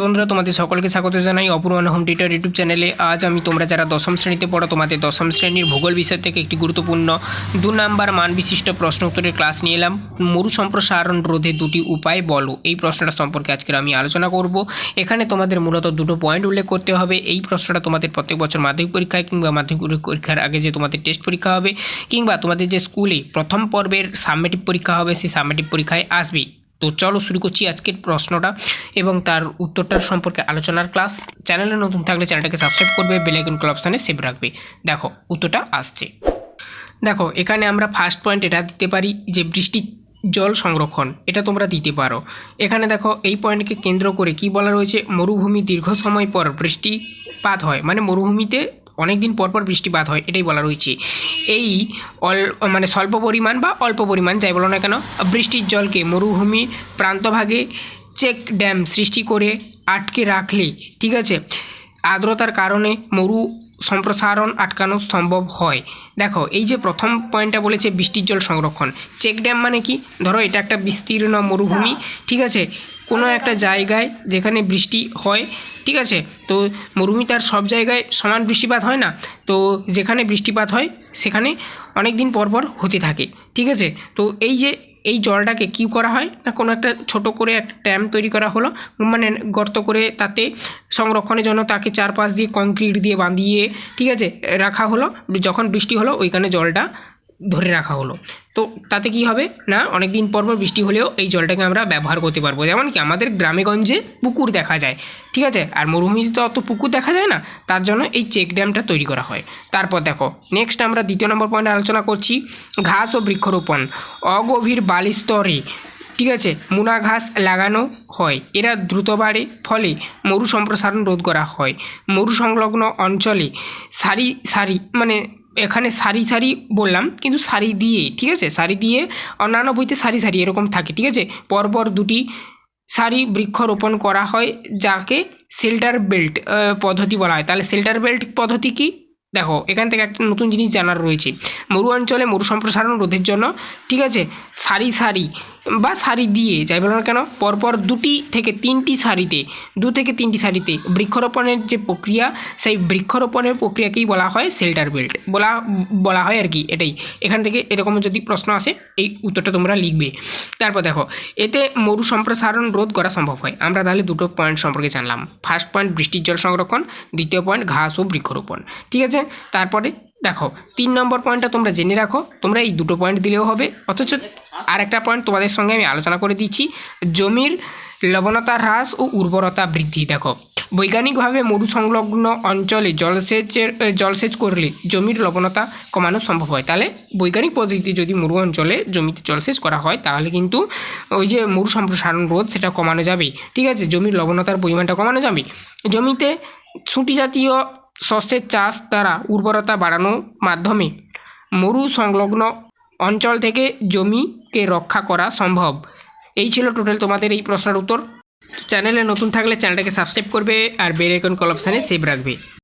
বন্ধুরা, তোমাদের সকলকে স্বাগত জানাই অপূর্ণ হোম টিটার ইউটিউব চ্যানেলে। আজ আমি তোমরা যারা দশম শ্রেণীতে পড়ো, তোমাদের দশম শ্রেণির ভূগোল বিষয় থেকে একটি গুরুত্বপূর্ণ দু নাম্বার মান বিশিষ্ট প্রশ্ন উত্তরের ক্লাস নিয়ে এলাম। মরু সম্প্রসারণ রোধে দুটি উপায় বলো। এই প্রশ্নটা সম্পর্কে আজকের আমি আলোচনা করব। এখানে তোমাদের মূলত দুটো পয়েন্ট উল্লেখ করতে হবে। এই প্রশ্নটা তোমাদের প্রত্যেক বছর মাধ্যমিক পরীক্ষায় কিংবা মাধ্যমিক পরীক্ষার আগে যে তোমাদের টেস্ট পরীক্ষা হবে, কিংবা তোমাদের যে স্কুলে প্রথম পর্বের সাবমেটিভ পরীক্ষা হবে, সেই সাবমেটিভ পরীক্ষায় আসবে তো চলো শুরু করছি আজকের প্রশ্নটা এবং তার উত্তরটার সম্পর্কে আলোচনার ক্লাস। চ্যানেলে নতুন থাকলে চ্যানেলটাকে সাবস্ক্রাইব করবে বেলাইকন কল অপশানে সেভ রাখবে। দেখো, উত্তরটা আসছে। দেখো, এখানে আমরা ফার্স্ট পয়েন্ট এটা দিতে পারি যে বৃষ্টির জল সংরক্ষণ, এটা তোমরা দিতে পারো। এখানে দেখো, এই পয়েন্টকে কেন্দ্র করে কি বলা রয়েছে? মরুভূমি দীর্ঘ সময় পর বৃষ্টিপাত হয়। মানে মরুভূমিতে অনেক দিন পর পর বৃষ্টিপাত হয় এটাই বলা রয়েছে। এই অল মানে স্বল্প পরিমাণ বা অল্প পরিমাণ যাই বলো না কেন বৃষ্টির জলকে মরুভূমির প্রান্তভাগে চেক ড্যাম সৃষ্টি করে আটকে রাখলে ঠিক আছে আর্দ্রতার কারণে মরু সম্প্রসারণ আটকানো সম্ভব হয়। দেখো এই যে প্রথম পয়েন্টটা বলেছে বৃষ্টির জল সংরক্ষণ চেক ড্যাম মানে কি? ধরো এটা একটা বিস্তীর্ণ মরুভূমি ঠিক আছে কোনো একটা জায়গায় যেখানে বৃষ্টি হয় ঠিক আছে? তো মরুভূমি তার সব জায়গায় সমান বৃষ্টিপাত হয় না। তো যেখানে বৃষ্টিপাত হয়, সেখানে অনেক দিন পর পর হতে থাকে। ঠিক আছে? তো এই যে এই জলটাকে কি করা হয় না, কোনো একটা ছোট করে একটা ড্যাম তৈরি করা হলো মানে গর্ত করে তাতে সংরক্ষণের জন্য তাকে চারপাশ দিয়ে কংক্রিট দিয়ে বাঁধিয়ে, ঠিক আছে, রাখা হলো। যখন বৃষ্টি হলো, ওইখানে জলটা ধরে রাখা হলো। তো তাতে কি হবে? না অনেক দিন পর পর বৃষ্টি হলেও এই জলটাকে আমরা ব্যবহার করতে পারব। যেমন কি আমাদের গ্রামেগঞ্জে পুকুর দেখা যায়, ঠিক আছে? আর মরুভূমিতে তো অত পুকুর দেখা যায় না, তার জন্য এই চেক ড্যামটা তৈরি করা হয়। তারপর দেখো নেক্সট আমরা দ্বিতীয় নম্বর পয়েন্টে আলোচনা করছি, ঘাস ও বৃক্ষরোপণ। অগভীর বালিস্তরে, ঠিক আছে? মুনা ঘাস লাগানো হয়। এরা দ্রুত বাড়ে, ফলে মরু সম্প্রসারণ রোধ করা হয়। মরু সংলগ্ন অঞ্চলে সারি সারি মানে এখানে সারি সারি বললাম, কিন্তু সারি দিয়ে ঠিক আছে? সারি দিয়ে অন্যান্য বইতে সারি সারি এরকম থাকে, ঠিক আছে? পরপর দুটি সারি বৃক্ষরোপণ করা হয়, যাকে শেল্টার বেল্ট পদ্ধতি বলা হয়। তাহলে শেল্টার বেল্ট পদ্ধতি কি? দেখো, এখান থেকে একটা নতুন জিনিস জানার রয়েছে। মরু অঞ্চলে মরু সম্প্রসারণ রোধের জন্য, ঠিক আছে? সারি সারি বা সারি দিয়ে, যাই বলো না কেন, পরপর দুটি থেকে তিনটি সারিতে দু থেকে তিনটি সারিতে বৃক্ষরোপণের যে প্রক্রিয়া, সেই বৃক্ষরোপণের প্রক্রিয়াকেই বলা হয় শেল্টার বেল্ট। বলা বলা হয় আর কি এটাই। এখান থেকে এরকম যদি প্রশ্ন আসে, এই উত্তরটা তোমরা লিখবে। তারপর দেখো, এতে মরু সম্প্রসারণ রোধ করা সম্ভব হয়। আমরা তাহলে দুটো পয়েন্ট সম্পর্কে জানলাম। ফার্স্ট পয়েন্ট বৃষ্টির জল সংরক্ষণ। দ্বিতীয় পয়েন্ট ঘাস ও বৃক্ষরোপণ। ঠিক আছে? তারপরে দেখো, তিন নম্বর পয়েন্টটা তোমরা জেনে রাখো, তোমরা এই দুটো পয়েন্ট দিলেও হবে, অথচ আর একটা পয়েন্ট তোমাদের সঙ্গে আমি আলোচনা করে দিচ্ছি। জমির লবণতা হ্রাস ও উর্বরতা বৃদ্ধি, দেখো। বৈজ্ঞানিকভাবে মরু সংলগ্ন অঞ্চলে জলসেচের জলসেচ করলে জমির লবণতা কমানো সম্ভব হয়। তাহলে বৈজ্ঞানিক পদ্ধতিতে যদি মরু অঞ্চলে জমিতে জলসেচ করা হয়, তাহলে কিন্তু ওই যে মরু সম্প্রসারণ রোধ, সেটা কমানো যাবে ঠিক আছে? জমির লবণতার পরিমাণটা কমানো যাবে জমিতে ছুটি জাতীয় শস্যের চাষ দ্বারা উর্বরতা বাড়ানোর মাধ্যমে মরু সংলগ্ন অঞ্চল থেকে জমিকে রক্ষা করা সম্ভব। এই ছিল টোটাল তোমাদের এই প্রশ্নের উত্তর। চ্যানেলে নতুন থাকলে চ্যানেলটাকে সাবস্ক্রাইব করবে আর বেল আইকন কল অপশানে সেভ রাখবে।